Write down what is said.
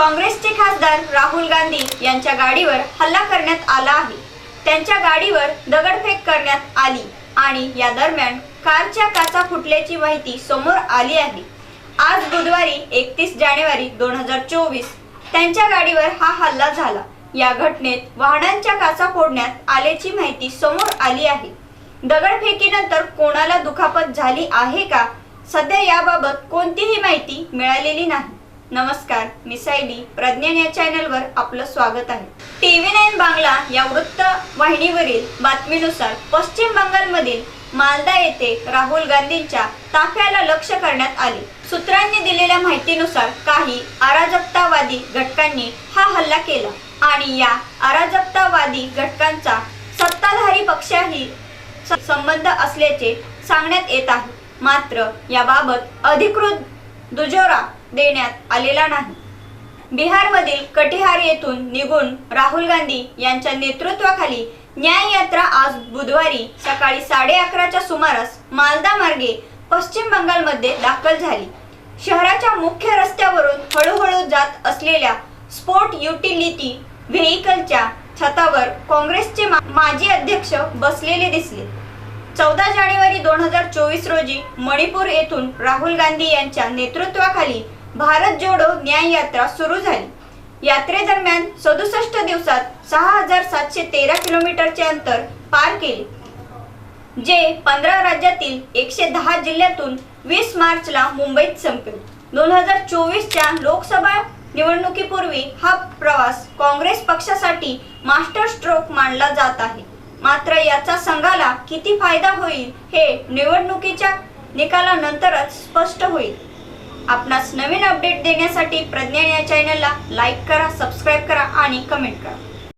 काँग्रेसचे खासदार राहुल गांधी यांच्या गाडीवर हल्ला करण्यात आला आहे. त्यांच्या गाडीवर दगडफेक करण्यात आली आणि या दरम्यान कारच्या काचा फुटल्याची माहिती समोर आली आहे. आज बुधवारी एकतीस जानेवारी दोन हजार चोवीस त्यांच्या गाडीवर हा हल्ला झाला. या घटनेत वाहनांच्या काचा फोडण्यात आल्याची माहिती समोर आली आहे. दगडफेकीनंतर कोणाला दुखापत झाली आहे का? सध्या याबाबत कोणतीही माहिती मिळालेली नाही. नमस्कार मी सायली प्रज्ञान या चॅनलवर आपलं स्वागत आहे. टीव्ही नाईन बांगला या वृत्तवाहिनीवरील बातमीनुसार पश्चिम बंगालमधील मालदा येथे राहुल गांधींच्या ताफ्याला लक्ष करण्यात आले. सूत्रांनी दिलेल्या माहितीनुसार काही अराजकतावादी घटकांनी हा हल्ला केला आणि या अराजकतावादी घटकांचा सत्ताधारी पक्षाही संबंध असल्याचे सांगण्यात येत आहे. मात्र याबाबत अधिकृत दुजोरा देण्यात आलेला नाही. बिहारमधील कटिहार येथून निघून राहुल गांधी यांच्या नेतृत्वाखाली न्याय यात्रा आज बुधवारी सकाळी साडे अकराच्या सुमारास मालदा मार्गे पश्चिम बंगालमध्ये दाखल झाली. शहराच्या मुख्य रस्त्यावरून हळूहळू जात असलेल्या स्पोर्ट युटिलिटी व्हेकलच्या छतावर काँग्रेसचे माजी अध्यक्ष बसलेले दिसले. चौदा जानेवारी दोन हजार चोवीस रोजी मणिपूर येथून राहुल गांधी यांच्या नेतृत्वाखाली भारत जोडो न्याय यात्रा सुरू झाली. यात्रेदरम्यान सदुसष्ट दिवसात सहा हजार सातशे तेरा किलोमीटरचे अंतर पार केले जे पंधरा राज्यातील एकशे दहा जिल्ह्यातून वीस मार्चला मुंबईत संपेल. दोन हजार चोवीसच्या लोकसभा निवडणुकीपूर्वी हा प्रवास काँग्रेस पक्षासाठी मास्टर स्ट्रोक मानला जात आहे. मात्र याचा संघाला किती फायदा होईल हे निवडणुकीच्या निकालानंतरच स्पष्ट होईल. आपणास नवीन अपडेट देण्यासाठी प्रज्ञान या चॅनलला लाईक करा सबस्क्राईब करा आणि कमेंट करा.